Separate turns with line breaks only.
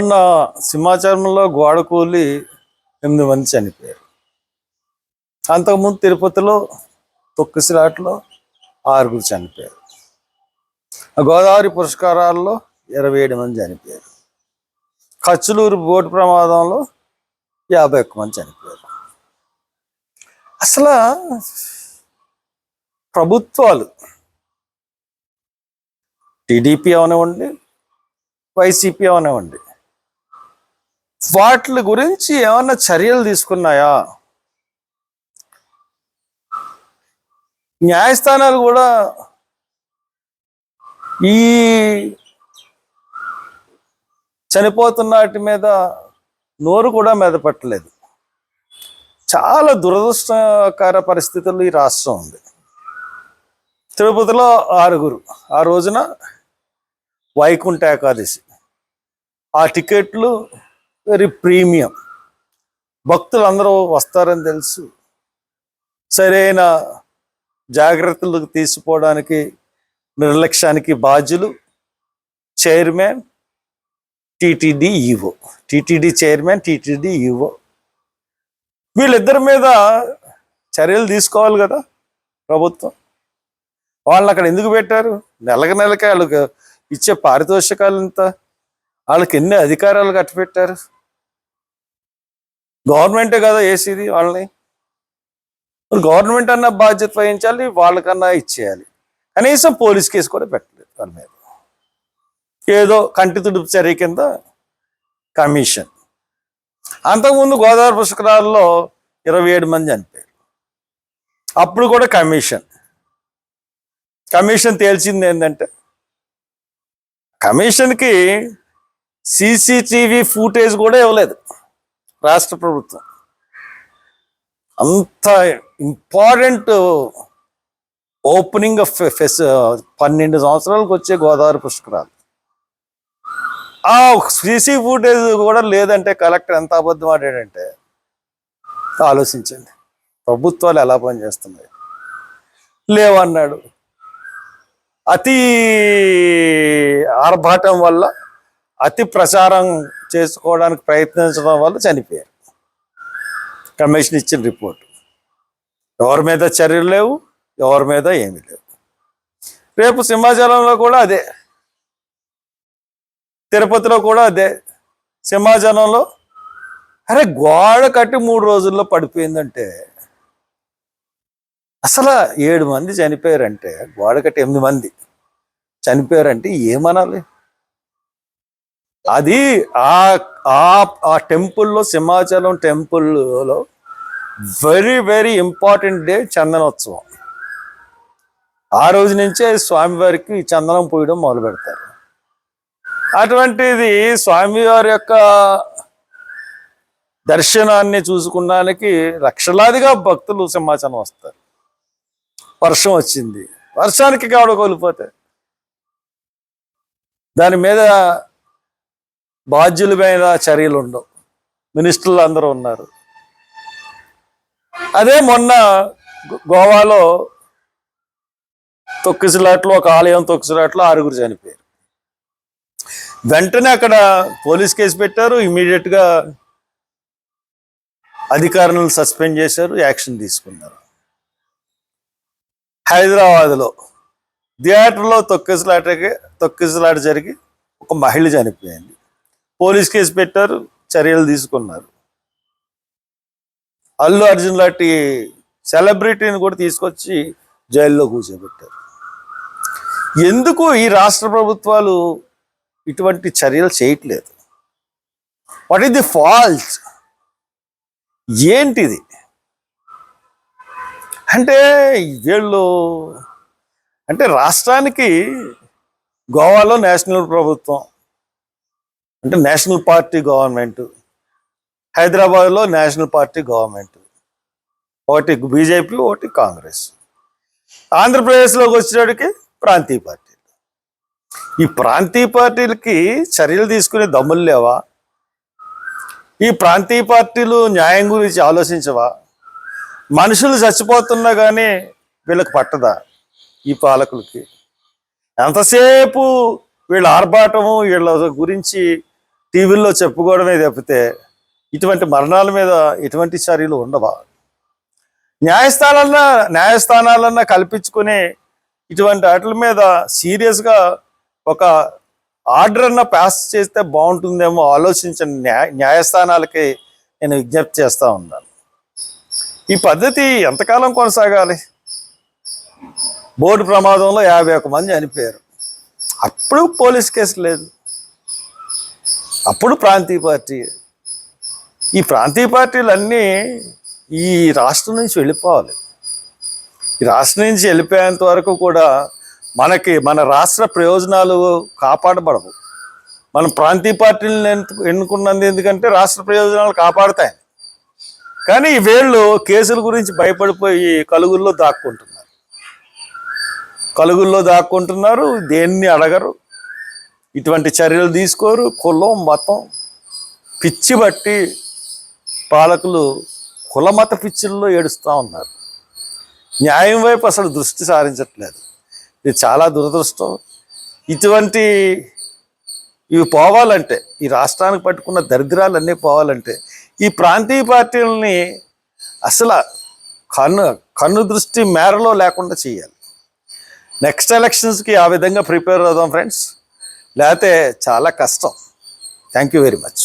మొన్న సింహాచలంలో గోడ కూలి ఎనిమిది మంది చనిపోయారు. అంతకుముందు తిరుపతిలో తొక్కిసిలాట్లో ఆరుగురు చనిపోయారు. గోదావరి పురస్కారాల్లో ఇరవై ఏడు మంది చనిపోయారు. కచ్చులూరు బోటు ప్రమాదంలో యాభై ఒక్క మంది చనిపోయారు. అసలు ప్రభుత్వాలు టీడీపీ అవనివ్వండి వైసీపీ అవనివ్వండి వాటి గురించి ఏమన్నా చర్యలు తీసుకున్నాయా? న్యాయస్థానాలు కూడా ఈ చనిపోతున్న వాటి మీద నోరు కూడా మెదపట్టలేదు చాలా దురదృష్టకర పరిస్థితుల్లో ఈ రాష్ట్రం ఉంది. తిరుపతిలో ఆరుగురు. ఆ రోజున వైకుంఠ ఏకాదశి. ఆ టికెట్లు వెరీ ప్రీమియం భక్తులు అందరూ వస్తారని తెలుసు. సరైన జాగ్రత్తలు తీసుకోవడానికి నిర్లక్ష్యానికి బాధ్యులు chairman TTD EO. TTD chairman TTD EO. వీళ్ళిద్దరి మీద చర్యలు తీసుకోవాలి కదా ప్రభుత్వం. వాళ్ళని అక్కడ ఎందుకు పెట్టారు? నెలకి నెలకి వాళ్ళకి ఇచ్చే పారితోషికాలు ఎంత? వాళ్ళకి ఎన్ని అధికారాలు కట్టిపెట్టారు? గవర్నమెంటే కదా వేసేది వాళ్ళని? గవర్నమెంట్ అన్న బాధ్యత వహించాలి వాళ్ళకన్నా ఇచ్చేయాలి. కనీసం పోలీస్ కేసు కూడా పెట్టలేదు వాళ్ళ మీద. ఏదో కంటి తుడుపు చర్య కింద కమిషన్. అంతకుముందు గోదావరి పుష్కరాల్లో ఇరవై ఏడు మంది చనిపోయారు. అప్పుడు కూడా కమిషన్. కమిషన్ తేల్చింది ఏంటంటే కమిషన్కి సీసీటీవీ ఫుటేజ్ కూడా ఇవ్వలేదు. రాష్ట్ర ప్రభుత్వం. అంత ఇంపార్టెంట్ ఓపెనింగ్ ఆఫ్ ఫెస్ పన్నెండు సంవత్సరాలకు వచ్చే గోదావరి పుష్కరాలు. ఆ సీసీ ఫుటేజ్ కూడా లేదంటే కలెక్టర్ ఎంత అబద్ధం ఆడాడంటే ఆలోచించండి. ప్రభుత్వాలు ఎలా పనిచేస్తున్నాయి? లేవన్నాడు. అతి ఆర్భాటం వల్ల అతి ప్రచారం చేసుకోవడానికి ప్రయత్నించడం వల్ల చనిపోయారు. కమిషన్ ఇచ్చిన రిపోర్ట్. ఎవరి మీద చర్యలు లేవు ఎవరి మీద ఏమీ లేవు. రేపు సింహాచలంలో కూడా అదే. తిరుపతిలో కూడా అదే. సింహాచలంలో అరే గోడ కట్టి మూడు రోజుల్లో పడిపోయిందంటే అసలు ఏడు మంది చనిపోయారంటే గోడ కట్టి ఎనిమిది మంది చనిపోయారంటే ఏమనాలి? అది ఆ ఆ ఆ టెంపుల్లో సింహాచలం టెంపుల్లో very very important day Chandanotsavam. ఆ రోజు నుంచే స్వామివారికి చందనం పోయడం మొదలు పెడతారు. అటువంటిది స్వామివారి యొక్క దర్శనాన్ని చూసుకున్నానికి లక్షలాదిగా భక్తులు సింహాచలం వస్తారు. వర్షం వచ్చింది. వర్షానికి కావడ కోల్పోతే దాని మీద బాధ్యుల మీద చర్యలు ఉండవు మినిస్టర్లు అందరూ ఉన్నారు. అదే మొన్న గో- గోవాలో తొక్కిసలాట్లో ఒక ఆలయం తొక్కిసలాట్లో ఆరుగురు చనిపోయారు. వెంటనే అక్కడ పోలీస్ కేసు పెట్టారు. ఇమీడియట్గా అధికారులను సస్పెండ్ చేశారు. యాక్షన్ తీసుకున్నారు. హైదరాబాద్లో థియేటర్లో తొక్కిసలాటకి తొక్కిసలాట జరిగి ఒక మహిళ చనిపోయింది. పోలీస్ కేసు పెట్టారు చర్యలు తీసుకున్నారు. అల్లు అర్జున్ లాంటి సెలబ్రిటీని కూడా తీసుకొచ్చి జైల్లో కూర్చోబెట్టారు. ఎందుకు ఈ రాష్ట్ర ప్రభుత్వాలు ఇటువంటి చర్యలు చేయట్లేదు? వాట్ ఈస్ ది ఫాల్ట్ ఏంటిది? అంటే వీళ్ళు అంటే రాష్ట్రానికి గోవాలో నేషనల్ ప్రభుత్వం అంటే నేషనల్ పార్టీ గవర్నమెంట్. హైదరాబాద్లో నేషనల్ పార్టీ గవర్నమెంట్. ఒకటి బీజేపీ ఒకటి కాంగ్రెస్. ఆంధ్రప్రదేశ్లోకి వచ్చేటికి ప్రాంతీయ పార్టీలు ఈ ప్రాంతీయ పార్టీలకి చర్యలు తీసుకునే దమ్ములు లేవా? ఈ ప్రాంతీయ పార్టీలు న్యాయం గురించి ఆలోచించవా? మనుషులు చచ్చిపోతున్నా కానీ వీళ్ళకి పట్టదా ఈ పాలకులకి? ఎంతసేపు వీళ్ళ ఆర్భాటము వీళ్ళ గురించి టీవీల్లో చెప్పుకోవడమే తప్పితే ఇటువంటి మరణాల మీద ఎటువంటి చర్యలు ఉండవా? న్యాయస్థానాలన్నా న్యాయస్థానాలన్నా కల్పించుకుని ఇటువంటి వాటి మీద సీరియస్గా ఒక ఆర్డర్ అన్న పాస్ చేస్తే బాగుంటుందేమో ఆలోచించిన న్యాయ న్యాయస్థానాలకి నేను విజ్ఞప్తి చేస్తూ ఉన్నాను. ఈ పద్ధతి ఎంతకాలం కొనసాగాలి? బోర్డు ప్రమాదంలో యాభై ఒక్క మంది చనిపోయారు. అప్పుడు పోలీస్ కేసు లేదు. అప్పుడు ప్రాంతీయ పార్టీ. ఈ ప్రాంతీయ పార్టీలన్నీ ఈ రాష్ట్రం నుంచి వెళ్ళిపోవాలి. ఈ రాష్ట్రం నుంచి వెళ్ళిపోయేంత వరకు కూడా మనకి మన రాష్ట్ర ప్రయోజనాలు కాపాడబడవు. మనం ప్రాంతీయ పార్టీలను ఎన్ను- ఎన్నుకున్నది ఎందుకంటే రాష్ట్ర ప్రయోజనాలు కాపాడతాయి. కానీ వీళ్ళు కేసుల గురించి భయపడిపోయి కలుగుల్లో దాక్కుంటున్నారు. కలుగుల్లో దాక్కుంటున్నారు దేన్ని అడగరు ఇటువంటి చర్యలు తీసుకోరు. కులం మతం పిచ్చి బట్టి పాలకులు కులమత పిచ్చిల్లో ఏడుస్తూ ఉన్నారు. న్యాయం వైపు అసలు దృష్టి సారించట్లేదు. ఇది చాలా దురదృష్టం. ఇటువంటి ఇవి పోవాలంటే ఈ రాష్ట్రానికి పట్టుకున్న దరిద్రాలన్నీ పోవాలంటే ఈ ప్రాంతీయ పార్టీలని అసలు కన్ను కన్ను దృష్టి మేరలో లేకుండా చేయాలి. నెక్స్ట్ ఎలక్షన్స్కి ఆ విధంగా ప్రిపేర్ అవుదాం ఫ్రెండ్స్. లేకపోతే చాలా కష్టం. Thank you very much